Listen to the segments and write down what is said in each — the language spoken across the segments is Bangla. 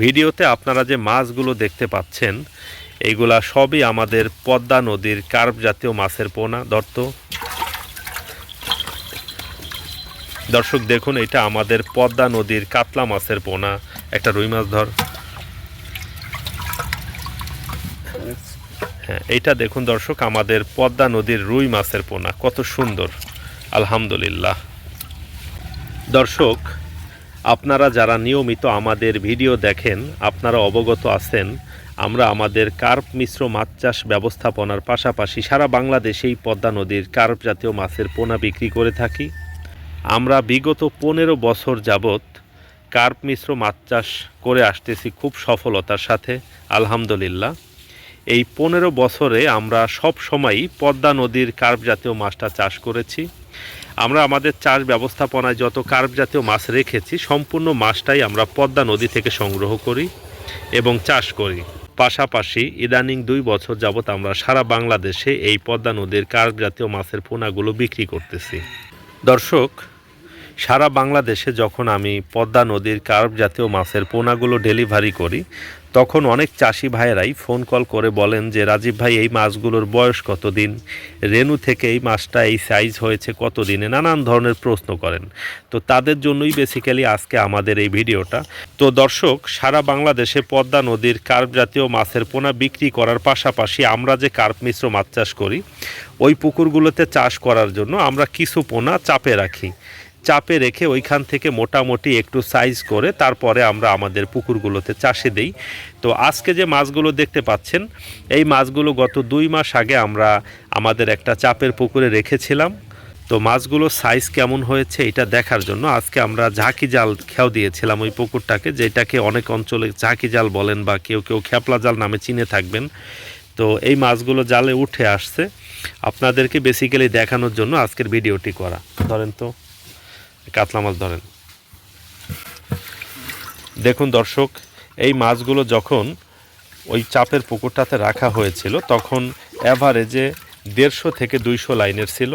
ভিডিওতে আপনারা যে মাছগুলো দেখতে পাচ্ছেন, এইগুলা সবই আমাদের পদ্মা নদীর কার্প জাতীয় মাছের পোনা দর্ত দর্শক, দেখুন, এটা আমাদের পদ্মা নদীর কাতলা মাছের পোনা, একটা রুই মাছ ধর। হ্যাঁ এইটা দেখুন দর্শক, আমাদের পদ্মা নদীর রুই মাছের পোনা, কত সুন্দর, আলহামদুলিল্লাহ। দর্শক আপনারা যারা নিয়মিত আমাদের ভিডিও দেখেন, আপনারা অবগত আছেন, আমরা আমাদের কার্প মিশ্র মাছ চাষ ব্যবস্থাপনার পাশাপাশি সারা বাংলাদেশেই পদ্মা নদীর কার্প জাতীয় মাছের পোনা বিক্রি করে থাকি। আমরা বিগত পনেরো বছর যাবৎ কার্প মিশ্র মাছ চাষ করে আসতেছি খুব সফলতার সাথে, আলহামদুলিল্লাহ। এই পনেরো বছরে আমরা সব সময়ই পদ্মা নদীর কার্প জাতীয় মাছটা চাষ করেছি। আমরা আমাদের চাষ ব্যবস্থাপনায় যত কার্ভ জাতীয় মাছ রেখেছি, সম্পূর্ণ মাছটাই আমরা পদ্মা নদী থেকে সংগ্রহ করি এবং চাষ করি। পাশাপাশি ইদানিং দুই বছর যাবৎ আমরা সারা বাংলাদেশে এই পদ্মা নদীর কার্ভ জাতীয় মাছের পোনাগুলো বিক্রি করতেছি। দর্শক সারা বাংলাদেশে যখন আমি পদ্মা নদীর কার্প জাতীয় মাছের পোনাগুলো ডেলিভারি করি, তখন অনেক চাষি ভাইয়েরাই ফোন কল করে বলেন যে, রাজীব ভাই, এই মাছগুলোর বয়স কতদিন? রেনু থেকে এই মাছটা এই সাইজ হয়েছে কতদিনে? নানান ধরনের প্রশ্ন করেন। তো তাদের জন্যই বেসিক্যালি আজকে আমাদের এই ভিডিওটা। তো দর্শক, সারা বাংলাদেশে পদ্মা নদীর কার্প জাতীয় মাছের পোনা বিক্রি করার পাশাপাশি আমরা যে কার্প মিশ্র মাছ চাষ করি, ওই পুকুরগুলোতে চাষ করার জন্য আমরা কিছু পোনা চাপে রাখি। চাপে রেখে ওইখান থেকে মোটামুটি একটু সাইজ করে তারপরে আমরা আমাদের পুকুরগুলোতে চাষে দেই। তো আজকে যে মাছগুলো দেখতে পাচ্ছেন, এই মাছগুলো গত দুই মাস আগে আমরা আমাদের একটা চাপের পুকুরে রেখেছিলাম। তো মাছগুলো সাইজ কেমন হয়েছে এটা দেখার জন্য আজকে আমরা ঝাঁকি জাল খেয়াও দিয়েছিলাম ওই পুকুরটাকে, যেটাকে অনেক অঞ্চলে ঝাঁকি জাল বলেন বা কেউ কেউ খেপলা জাল নামে চিনে থাকবেন। তো এই মাছগুলো জালে উঠে আসছে। আপনাদেরকে বেসিক্যালি দেখানোর জন্য আজকের ভিডিওটি করা। ধরেন তো। কাতলা মাছ ধরেন। দেখুন দর্শক, এই মাছগুলো যখন ওই চাপের পুকুরটাতে রাখা হয়েছিল, তখন অ্যাভারেজে দেড়শো থেকে দুইশো লাইনের ছিল।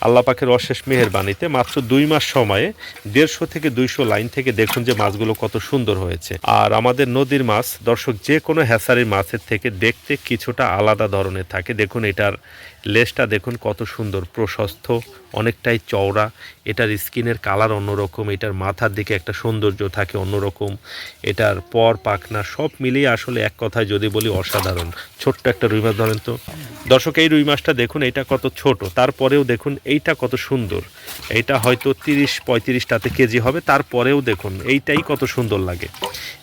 আল্লাহ পাখের অশেষ মেহেরবানিতে মাত্র দুই মাস সময়ে দেড়শো থেকে দুইশো লাইন থেকে দেখুন যে মাছগুলো কত সুন্দর হয়েছে। আর আমাদের নদীর মাছ, দর্শক, যে কোনো হ্যাসারির মাছের থেকে দেখতে কিছুটা আলাদা ধরনের থাকে। দেখুন এটার লেজটা দেখুন কত সুন্দর, প্রশস্ত, অনেকটাই চওড়া। এটার স্কিনের কালার অন্যরকম, এটার মাথার দিকে একটা সৌন্দর্য থাকে অন্যরকম। এটার পর, পাখনা সব মিলিয়ে আসলে এক কথায় যদি বলি অসাধারণ। ছোট্ট একটা রুই মাছ ধরেন তো। দর্শক, এই রুই মাছটা দেখুন, এটা কত ছোট। তারপরেও দেখুন এইটা কত সুন্দর। এইটা হয়তো তিরিশ, পঁয়ত্রিশটাতে কেজি হবে, তারপরেও দেখুন, এইটাই কত সুন্দর লাগে।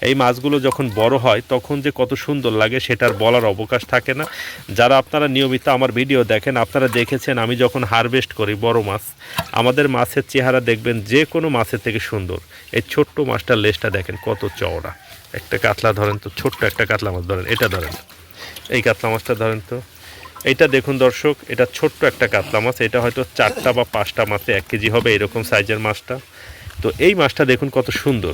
এই মাছগুলো যখন বড় হয়, তখন যে কত সুন্দর লাগে, সেটার বলার অবকাশ থাকে না। যারা আপনারা নিয়মিত আমার ভিডিও দেখেন, আপনারা দেখেছেন আমি যখন হারভেস্ট করি বড় মাছ, আমাদের মাছের চেহারা দেখবেন যে কোনো মাছের থেকে সুন্দর। এই ছোট্ট মাছটার লেজটা দেখেন কত চওড়া। একটা কাতলা ধরেন তো, ছোট্ট একটা কাতলা মাছ ধরেন, এটা ধরেন। এই কাতলা মাছটা ধরেন তো। এইটা দেখুন দর্শক, এটা ছোট্ট একটা কাতলা মাছ, এটা হয়তো চারটা বা পাঁচটা মাছে এক কেজি হবে, এরকম সাইজের মাছটা। তো এই মাছটা দেখুন কত সুন্দর।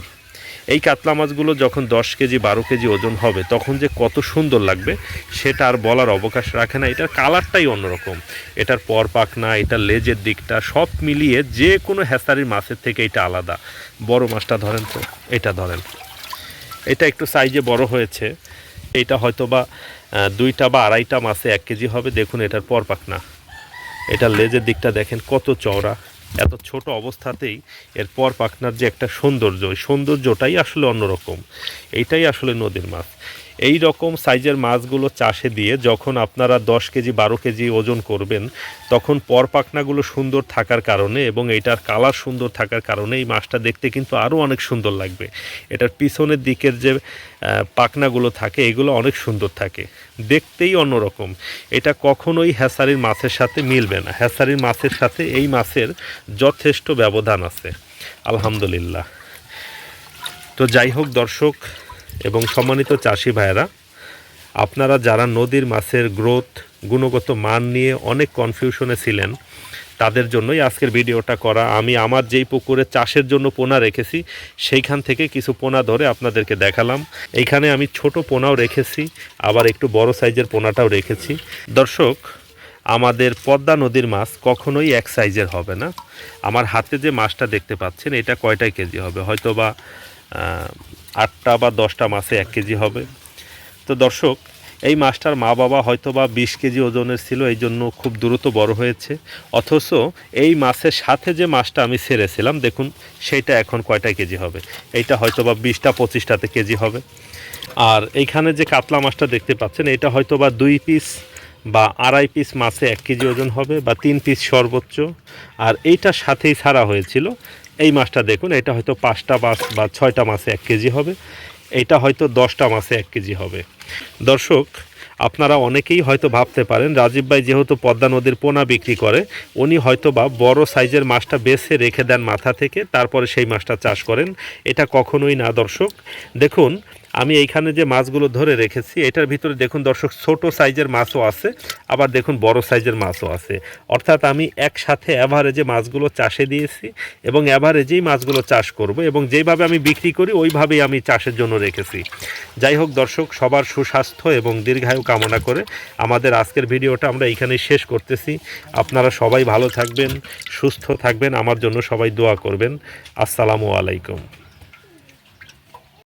এই কাতলা মাছগুলো যখন দশ কেজি, বারো কেজি ওজন হবে, তখন যে কত সুন্দর লাগবে, সেটা আর বলার অবকাশ রাখে না। এটার কালারটাই অন্যরকম। এটার পর পাখনা, এটার লেজের দিকটা, সব মিলিয়ে যে কোনো হ্যাসারির মাছের থেকে এটা আলাদা। বড় মাছটা ধরেন তো, এটা ধরেন। এটা একটু সাইজে বড় হয়েছে। এটা হয়তো বা দুইটা বা আড়াইটা মাছে এক কেজি হবে। দেখুন এটার পর পাখনা। এটার লেজের দিকটা দেখেন কত চওড়া। এত ছোট অবস্থাতেই এর পর পাখনার যে একটা সৌন্দর্য সৌন্দর্যটাই আসলে অন্যরকম। এইটাই আসলে নদীর মাছ। এই রকম সাইজের মাছগুলো চাষে দিয়ে যখন আপনারা দশ কেজি, বারো কেজি ওজন করবেন, তখন পর পাখনাগুলো সুন্দর থাকার কারণে এবং এইটার কালার সুন্দর থাকার কারণে এই মাছটা দেখতে কিন্তু আরও অনেক সুন্দর লাগবে। এটার পিছনের দিকের যে পাখনাগুলো থাকে, এগুলো অনেক সুন্দর থাকে। দেখতেই অন্যরকম। এটা কখনোই হ্যাসারির মাছের সাথে মিলবে না। হ্যাসারির মাছের সাথে এই মাছের যথেষ্ট ব্যবধান আছে। আলহামদুলিল্লাহ। তো যাই হোক দর্শক এবং সম্মানিত চাষি ভাইয়েরা, আপনারা যারা নদীর মাছের গ্রোথ, গুণগত মান নিয়ে অনেক কনফিউশনে ছিলেন, তাদের জন্যই আজকের ভিডিওটা করা। আমি আমার যেই পুকুরে চাষের জন্য পোনা রেখেছি, সেইখান থেকে কিছু পোনা ধরে আপনাদেরকে দেখালাম। এইখানে আমি ছোট পোনাও রেখেছি, আবার একটু বড় সাইজের পোনাটাও রেখেছি। দর্শক, আমাদের পদ্মা নদীর মাছ কখনোই এক সাইজের হবে না। আমার হাতে যে মাছটা দেখতে পাচ্ছেন, এটা কয়টাই কেজি হবে? হয়তো বা আটটা বা দশটা মাছে এক কেজি হবে। তো দর্শক, এই মাছটার মা বাবা হয়তো বা বিশ কেজি ওজনের ছিল, এই জন্য খুব দ্রুত বড় হয়েছে। অথচ এই মাছের সাথে যে মাছটা আমি ছেড়েছিলাম, দেখুন, সেইটা এখন কয়টা কেজি হবে? এইটা হয়তো বা বিশটা, পঁচিশটাতে কেজি হবে। আর এইখানে যে কাতলা মাছটা দেখতে পাচ্ছেন, এটা হয়তো বা দুই পিস বা আড়াই পিস মাছে এক কেজি ওজন হবে বা তিন পিস সর্বোচ্চ। আর এইটার সাথেই ছাড়া হয়েছিল এই মাছটা দেখুন, এটা হয়তো পাঁচটা মাছ বা ছয়টা মাছে এক কেজি হবে। এটা হয়তো দশটা মাছে এক কেজি হবে। দর্শক, আপনারা অনেকেই হয়তো ভাবতে পারেন, রাজীব ভাই যেহেতু পদ্মা নদীর পোনা বিক্রি করে, উনি হয়তো বা বড় সাইজের মাছটা বেছে রেখে দেন মাথা থেকে, তারপরে সেই মাছটা চাষ করেন। এটা কখনোই না, দর্শক। দেখুন আমি এইখানে যে মাছগুলো ধরে রেখেছি, এটার ভিতরে দেখুন দর্শক, ছোট সাইজের মাছও আছে, আবার দেখুন বড় সাইজের মাছও আছে। অর্থাৎ আমি একসাথে অ্যাভারেজে মাছগুলো চাষে দিয়েছি এবং অ্যাভারেজেই মাছগুলো চাষ করব এবং যেভাবে আমি বিক্রি করি, ওইভাবেই আমি চাষের জন্য রেখেছি। যাই হোক দর্শক, সবার সুস্বাস্থ্য এবং দীর্ঘায়ু কামনা করে আমাদের আজকের ভিডিওটা আমরা এখানেই শেষ করতেছি। আপনারা সবাই ভালো থাকবেন, সুস্থ থাকবেন, আমার জন্য সবাই দোয়া করবেন। আসসালামু আলাইকুম।